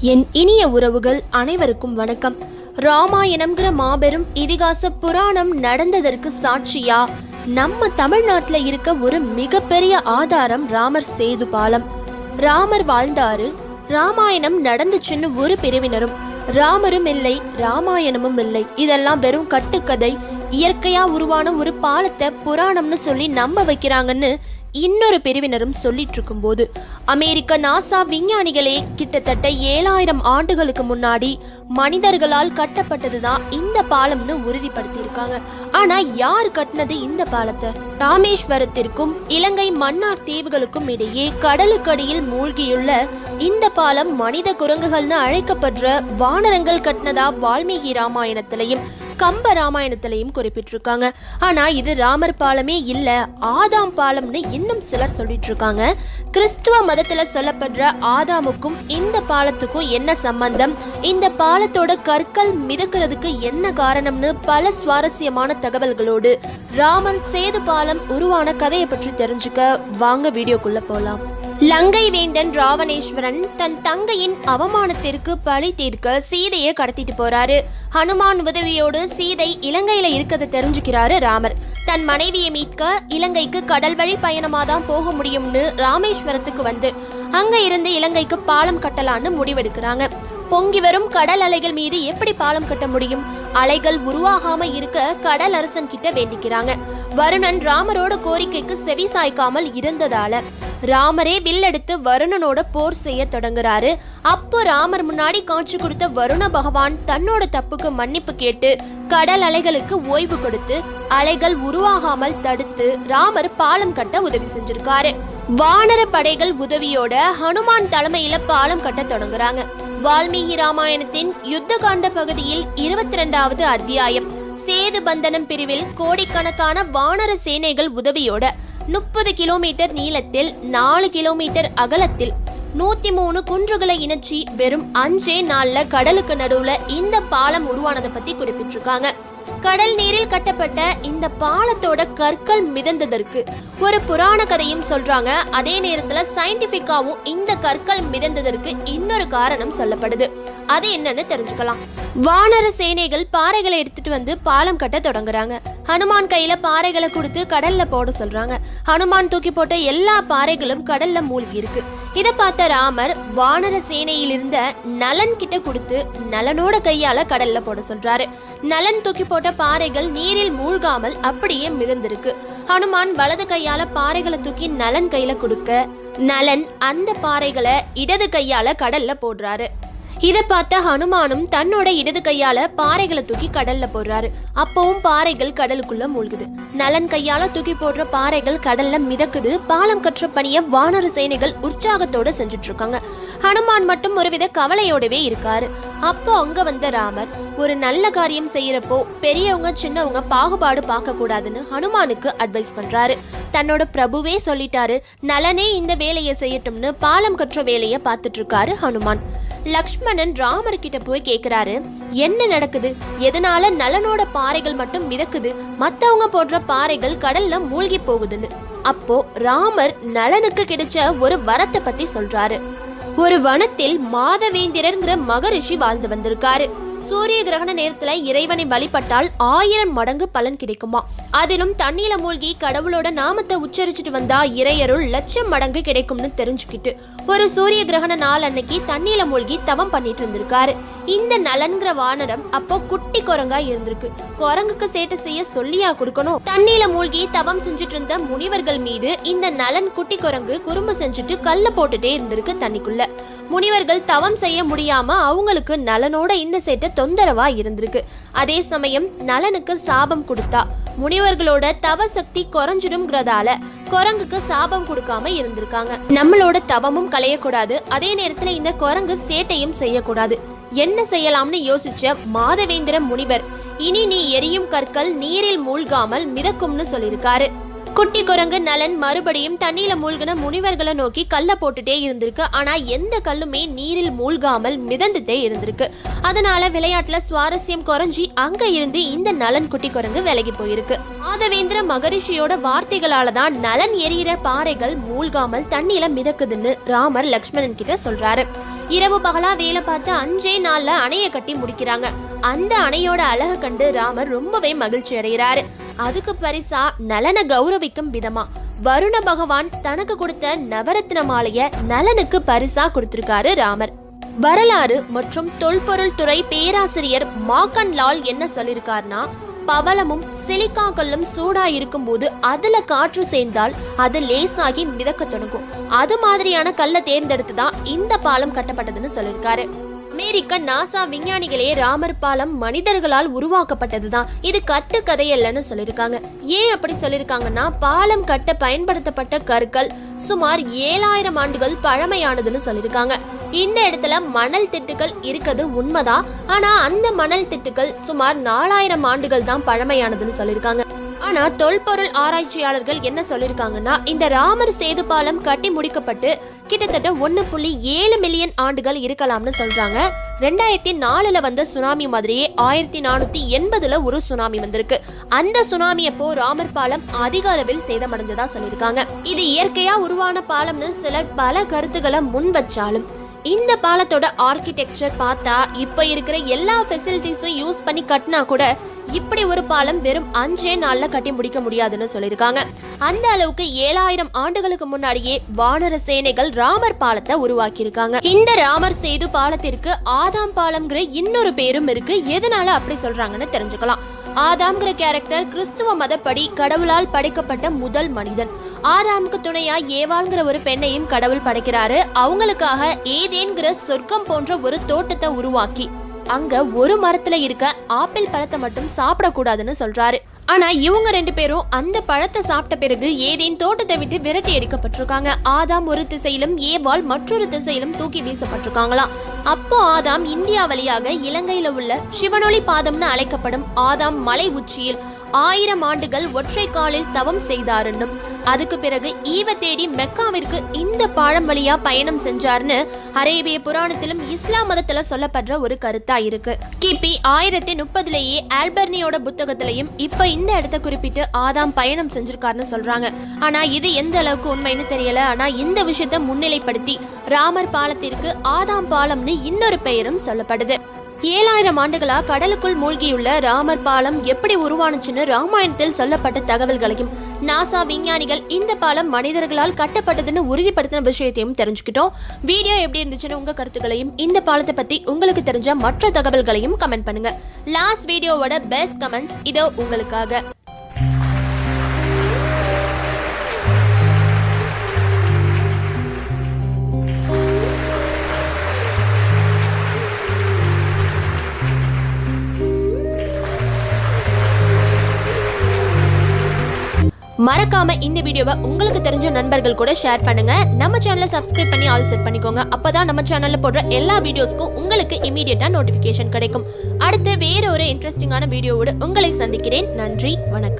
என் இனிய உறவுகள் அனைவருக்கும் வணக்கம். ராமாயணம்ங்கிற மாபெரும் இதிகாச புராணம் நடந்ததற்கு சாட்சியா? நம்ம தமிழ்நாட்டில் இருக்க ஒரு மிகப்பெரிய ஆதாரம் ராமர் சேது பாலம். ராமர் வாழ்ந்தாரு ராமாயணம் நடந்துச்சுன்னு ஒரு பிரிவினரும். ராமரும் இல்லை ராமாயணமும் இல்லை. இதெல்லாம் வெறும் கட்டுக்கதை இயற்கையா உருவான ஒரு பாலத்தை புராணம்னு சொல்லி நம்ப வைக்கிறாங்கன்னு இன்னொரு பிரிவினரும் சொல்லிட்டு இருக்கும்போது அமெரிக்க நாசா விஞ்ஞானிகளே கிட்டத்தட்ட ஏழாயிரம் ஆண்டுகளுக்கு முன்னாடி மனிதர்களால் கட்டப்பட்டதுதான் இந்த பாலம்னு உறுதிப்படுத்தியிருக்காங்க. ஆனா யார் கட்டினது இந்த பாலத்தை? ராமேஸ்வரத்திற்கும் இலங்கை மன்னார் தீவுகளுக்கும் இடையே கடலுக்கடியில் மூழ்கியுள்ள இந்த பாலம் மனித குரங்குகள்னு அழைக்கப்படுற வானரங்கள் கட்டினதா வால்மீகி ராமாயணத்திலையும் கம்ப ராமாயணத்திலையும் குறிப்பிட்டிருக்காங்க. ஆனா இது ராமர் பாலமே இல்ல ஆதாம் பாலம்னு இன்னும் சிலர் சொல்லிட்டு இருக்காங்க கிறிஸ்துவ மதத்துல சொல்லப்படுற ஆதாமுக்கும் இந்த பாலத்துக்கும் என்ன சம்பந்தம்? இந்த பாலத்தோட கற்கள் மிதக்கிறதுக்கு என்ன காரணம்னு பல சுவாரஸ்யமான தகவல்களோடு ராமர் சேது பாலம் உருவான கதையை பற்றி தெரிஞ்சுக்க வாங்க வீடியோக்குள்ள போலாம். லங்கை வேந்தன் ராவணேஸ்வரன் தன் தங்கையின் அவமானத்திற்கு பழி தீர்க்க சீதையை கடத்திட்டு போறாரு. ஹனுமான் உதவியோடு சீதை இலங்கையில இருக்கிறத தெரிஞ்சுக்கிறாரு ராமர். தன் மனைவியை மீட்க இலங்கைக்கு கடல் வழி பயணமா தான் போக முடியும்னு ராமேஸ்வரத்துக்கு வந்து அங்க இருந்து இலங்கைக்கு பாலம் கட்டலான்னு முடிவெடுக்கிறாங்க. பொங்கி வரும் கடல் அலைகள் மீது எப்படி பாலம் கட்ட முடியும்? அலைகள் உருவாகாம இருக்க கடல் அரசன் கிட்ட வேண்டிக்கிறாங்க. வருணன் ராமரோட கோரிக்கைக்கு செவி சாய்க்காமல் இருந்ததால ராமரே வில்லெடுத்து வருணனோட போர் செய்ய தொடங்குறாரு. அப்போ ராமர் முன்னாடி காட்சி கொடுத்த வருண பகவான் தன்னோட தப்புக்கு மன்னிப்பு கேட்டு கடல் அலைகளுக்கு ஓய்வு கொடுத்து அலைகள் உருவாகாமல் தடுத்து ராமர் பாலம் கட்ட உதவி செஞ்சிருக்காரு. வானர படைகள் உதவியோட ஹனுமான் தலைமையில பாலம் கட்ட தொடங்குறாங்க. வால்மீகி ராமாயணத்தின் யுத்த காண்ட பகுதியில் இருபத்தி ரெண்டாவது அத்தியாயம். சேது பந்தனம் பிரிவில் கோடிக்கணக்கான வானர சேனைகள் உதவியோட முப்பது கிலோமீட்டர் நீளத்தில் நாலு கிலோமீட்டர் அகலத்தில் நூத்தி மூணு குன்றுகளை இணைச்சி வெறும் அஞ்சே நாள்ல கடலுக்கு நடுவுல இந்த பாலம் உருவானதை பத்தி குறிப்பிட்டிருக்காங்க. கடல் நீரில் கட்டப்பட்ட இந்த பாலத்தோட கற்கள் மிதந்ததற்கு ஒரு புராண கதையும் சொல்றாங்க. அதே நேரத்துல சயின்டிபிக்காவும் இந்த கற்கள் மிதந்ததற்கு இன்னொரு காரணம் சொல்லப்படுது. அது என்னன்னு தெரிஞ்சுக்கலாம். வானர சேனைகள் பாறைகளை எடுத்துட்டு வந்து பாலம் கட்ட தொடங்குறாங்க. ஹனுமான் கையில பாறைகளை கொடுத்து கடல்ல போட சொல்றாங்க. ஹனுமான் தூக்கி போட்ட எல்லா பாறைகளும் கடல்ல மூழ்கி இருக்கு. இதை பார்த்த ராமர் வானர சேனையில் இருந்த நலன் கிட்ட கொடுத்து நலனோட கையால கடல்ல போட சொல்றாரு. நலன் தூக்கி போட்ட பாறைகள் நீரில் மூழ்காமல் அப்படியே மிதந்திருக்கு. ஹனுமான் வலது கையால பாறைகளை தூக்கி நலன் கையில கொடுக்க நலன் அந்த பாறைகளை இடது கையால கடல்ல போடுறாரு. இதை பார்த்த ஹனுமானும் தன்னோட இடது கையால பாறைகளை தூக்கி கடல்ல போடுறாரு. அப்பவும் பாறைகள் கடலுக்குள்ள மூழ்குது. நலன் கையால தூக்கி போடுற பாறைகள் கடல்ல மிதக்குது. பாலம் கற்ற பணிய வானர சேனைகள் உற்சாகத்தோட செஞ்சுட்டு இருக்காங்க ஹனுமான் மட்டும் ஒருவித கவலையோடவே இருக்காரு. அப்போ அங்க வந்த ராமர் ஒரு நல்ல காரியம் செய்யறப்போ பெரியவங்க சின்னவங்க பாகுபாடு பார்க்க கூடாதுன்னு ஹனுமானுக்கு அட்வைஸ் பண்றாரு. தன்னோட பிரபுவே சொல்லிட்டாரு நலனே இந்த வேலையை செய்யட்டும்னு பாலம் கற்ற வேலையை பார்த்துட்டு இருக்காரு ஹனுமான். லக்ஷ்மணன் ராமர் கிட்ட போய் கேக்குறாரு. என்ன நடக்குது? எதனால நலனோட பாறைகள் மட்டும் மிதக்குது? மத்தவங்க போடுற பாறைகள் கடல்ல மூழ்கி போகுதுன்னு. அப்போ ராமர் நலனுக்கு கிடைச்ச ஒரு வரத்தை பத்தி சொல்றாரு. ஒரு வனத்தில் மாதவேந்திரங்கிற மகரிஷி வாழ்ந்து வந்திருக்காரு. சூரிய கிரகண நேரத்துல இறைவனை வழிபட்டால் ஆயிரம் மடங்கு பலன் கிடைக்குமா? அதிலும் தண்ணியில மூழ்கி கடவுளோட நாமத்தை உச்சரிச்சுட்டு வந்தா இறையருள் லட்சம் மடங்கு கிடைக்கும்னு தெரிஞ்சுக்கிட்டு ஒரு சூரிய கிரகண நாள் அன்னைக்கு தண்ணியில மூழ்கி தவம் பண்ணிட்டு இருந்திருக்காரு. இந்த நலன்கிற வானரம் அப்போ குட்டி குரங்கா இருந்திருக்கு. குரங்குக்கு சேட்டை செய்ய சொல்லியா கொடுக்கணும்? தண்ணியில மூழ்கி தவம் செஞ்சுட்டு இருந்த முனிவர்கள் மீது இந்த நலன் குட்டி குரங்கு குறும்பு செஞ்சுட்டு கல்ல போட்டுட்டே இருந்திருக்கு தண்ணிக்குள்ள. முனிவர்கள் தவம் செய்ய முடியாம அவங்களுக்கு நலனோட இந்த சேட்டை தொந்தரவா இருந்திருக்கு. அதே சமயம் நலனுக்கு சாபம் கொடுத்தா முனிவர்களோட தவ சக்தி குறைஞ்சிடும்ங்கிறதால குரங்குக்கு சாபம் கொடுக்காம இருந்திருக்காங்க. நம்மளோட தவமும் களையக்கூடாது. அதே நேரத்துல இந்த குரங்கு சேட்டையும் செய்யக்கூடாது. என்ன செய்யலாம்னு யோசிச்ச மாதவேந்திர முனிவர் இனி நீ எரியும் கற்கள் நீரில் மூழ்காமல் மிதக்கும்னு சொல்லியிருக்காரு. குட்டி குரங்கு நலன் மறுபடியும் தண்ணியில மூழ்கின முனிவர்களை நோக்கி கல்ல போட்டுட்டே இருந்திருக்கு. ஆனா எந்த கல்லுமே நீரில் மூழ்காமல் மிதந்துட்டே இருந்திருக்கு. அதனால விளையாட்டுல சுவாரஸ்யம் குறைஞ்சி அங்க இருந்து இந்த நலன் குட்டி குரங்கு விலகி போயிருக்கு. மாதவேந்திர மகரிஷியோட வார்த்தைகளால தான் நலன் எரியிற பாறைகள் மூழ்காமல் தண்ணியில மிதக்குதுன்னு ராமர் லக்ஷ்மணன் கிட்ட சொல்றாரு. இரவு பகலா வேலை பார்த்து அஞ்சே நாள்ல அணையை கட்டி முடிக்கிறாங்க. அந்த அணையோட அழகு கண்டு ராமர் ரொம்பவே மகிழ்ச்சி அடைகிறாரு. அதுக்கு பரிசா நலனை கௌரவிக்கும் விதமா. வருண பகவான் தனக்கு கொடுத்த நவரத்ன மாலைய நலனுக்கு பரிசா கொடுத்திருக்காரு ராமர். வரலாறு மற்றும் தொல்பொருள் துறை பேராசிரியர் மாக்கன் லால் என்ன சொல்லியிருக்காருன்னா பவளமும் சிலிக்கா கல்லும் இருக்கும் இருக்கும்போது அதுல காற்று சேர்ந்தால் அது லேசாகி மிதக்க தொடங்கும். அது மாதிரியான கல்லை தேர்ந்தெடுத்து தான் இந்த பாலம் கட்டப்பட்டதுன்னு சொல்லியிருக்காரு. அமெரிக்க நாசா விஞ்ஞானிகளே ராமர் பாலம் மனிதர்களால் உருவாக்கப்பட்டதுதான். இது கட்டு கதையல்லன்னு சொல்லியிருக்காங்க. ஏன் அப்படி சொல்லியிருக்காங்கன்னா பாலம் கட்ட பயன்படுத்தப்பட்ட கற்கள் சுமார் ஏழாயிரம் ஆண்டுகள் பழமையானதுன்னு சொல்லியிருக்காங்க. இந்த இடத்துல மணல் திட்டுகள் இருக்கிறது உண்மைதான். ஆனா அந்த மணல் திட்டுகள் சுமார் நாலாயிரம் ஆண்டுகள் தான் பழமையானதுன்னு சொல்லியிருக்காங்க. ஆனா தொல்பொருள் ஆராய்ச்சியாளர்கள் என்ன சொல்லியிருக்காங்கன்னா இந்த ராமர் சேது பாலம் கட்டி முடிக்கப்பட்டு கிட்டத்தட்ட ஒன்று புள்ளி ஏழு மில்லியன் ஆண்டுகள் இருக்கலாம்னு சொல்றாங்க. ரெண்டாயிரத்தி நாலுல வந்த சுனாமி மாதிரியே ஆயிரத்தி நானூத்தி எண்பதுல ஒரு சுனாமி வந்திருக்கு. அந்த சுனாமி அப்போ ராமர் பாலம் அதிக அளவில் சேதமடைஞ்சதா சொல்லியிருக்காங்க இது இயற்கையா உருவான பாலம்னு சிலர் பல கருத்துக்களை முன் வச்சாலும் இந்த பாலத்தோட ஆர்கிடெக்சர் பார்த்தா இப்போ இருக்கிற எல்லா ஃபெசிலிட்டிஸும் யூஸ் பண்ணி கட்டினா கூட இப்படி ஒரு பாலம் வெறும் அஞ்சே நாள்ல கட்டி முடிக்க முடியாதுன்னு சொல்லியிருக்காங்க. அந்த அளவுக்கு ஏழாயிரம் ஆண்டுகளுக்கு முன்னாடியே வானர சேனைகள் ராமர் பாலத்தை உருவாக்கியிருக்காங்க. இந்த ராமர் சேது பாலத்திற்கு ஆதாம் பாலம்ங்கிற இன்னொரு பேரும் இருக்கு. எதனால அப்படி சொல்றாங்கன்னு தெரிஞ்சுக்கலாம். ஆதாம்ங்கிற கேரக்டர் கிறிஸ்துவ மதப்படி கடவுளால் படைக்கப்பட்ட முதல் மனிதன். ஆதாமுக்கு துணையா ஏவாள்ங்கிற ஒரு பெண்ணையும் கடவுள் படைக்கிறாரு. அவங்களுக்காக ஏதேன்கிற சொர்க்கம் போன்ற ஒரு தோட்டத்தை உருவாக்கி. அங்க ஒரு மரத்துல இருக்க ஆப்பிள் பழத்தை மட்டும் சாப்பிடக்கூடாதுன்னு சொல்றாரு. ஆனா இவங்க ரெண்டு பேரும் அந்த பழத்தை சாப்பிட்ட பிறகு ஏதேன் தோட்டத்தை விட்டு விரட்டி எடுக்கப்பட்டிருக்காங்க ஆதாம் ஒரு திசையிலும் ஏவாள் மற்றொரு திசையிலும் தூக்கி வீசப்பட்டிருக்காங்களாம். அப்போ ஆதாம் இந்தியா வழியாக இலங்கையில உள்ள சிவனொளி பாதம்னு அழைக்கப்படும் ஆதாம் மலை உச்சியில் ஆயிரம் ஆண்டுகள் ஒற்றை காலில் தவம் செய்தாருன்னும் அதுக்கு பிறகு ஈவ தேடி மெக்காவிற்கு இந்த பாழம் வழியா பயணம் செஞ்சார்னு அரேபிய புராணத்திலும் இஸ்லாம் மதத்துல சொல்லப்படுற ஒரு கருத்தா இருக்கு. கிபி ஆயிரத்தி முப்பதுலேயே ஆல்பர்னியோட புத்தகத்திலையும் இப்ப இந்த இடத்த குறிப்பிட்டு ஆதாம் பயணம் செஞ்சிருக்காருன்னு சொல்றாங்க. ஆனா இது எந்த அளவுக்கு உண்மைன்னு தெரியல. ஆனா இந்த விஷயத்த முன்னிலைப்படுத்தி ராமர் பாலத்திற்கு ஆதாம் பாலம்னு இன்னொரு பெயரும் சொல்லப்படுது. ஏழாயிரம் ஆண்டுகளா கடலுக்குள் மூழ்கியுள்ள ராமர் பாலம் எப்படி உருவானுச்சுன்னு ராமாயணத்தில் சொல்லப்பட்ட தகவல்களையும் நாசா விஞ்ஞானிகள் இந்த பாலம் மனிதர்களால் கட்டப்பட்டதுன்னு உறுதிப்படுத்தின விஷயத்தையும் தெரிஞ்சுக்கிட்டோம். வீடியோ எப்படி இருந்துச்சுன்னு உங்க கருத்துக்களையும் இந்த பாலத்தை பத்தி உங்களுக்கு தெரிஞ்ச மற்ற தகவல்களையும் கமெண்ட் பண்ணுங்க. லாஸ்ட் வீடியோவோட பெஸ்ட் கமெண்ட்ஸ் இதோ உங்களுக்காக. மறக்காம இந்த வீடியோவை உங்களுக்கு தெரிஞ்ச நண்பர்கள் கூட ஷேர் பண்ணுங்க. நம்ம சேனலை சப்ஸ்கிரைப் பண்ணி ஆல் செட் பண்ணிக்கோங்க. அப்பதான் நம்ம சேனல்ல போடுற எல்லா வீடியோஸ்க்கும் உங்களுக்கு இமீடியட்டா நோட்டிபிகேஷன் கிடைக்கும். அடுத்து வேற ஒரு இன்ட்ரெஸ்டிங்கான வீடியோவோட உங்களை சந்திக்கிறேன். நன்றி வணக்கம்.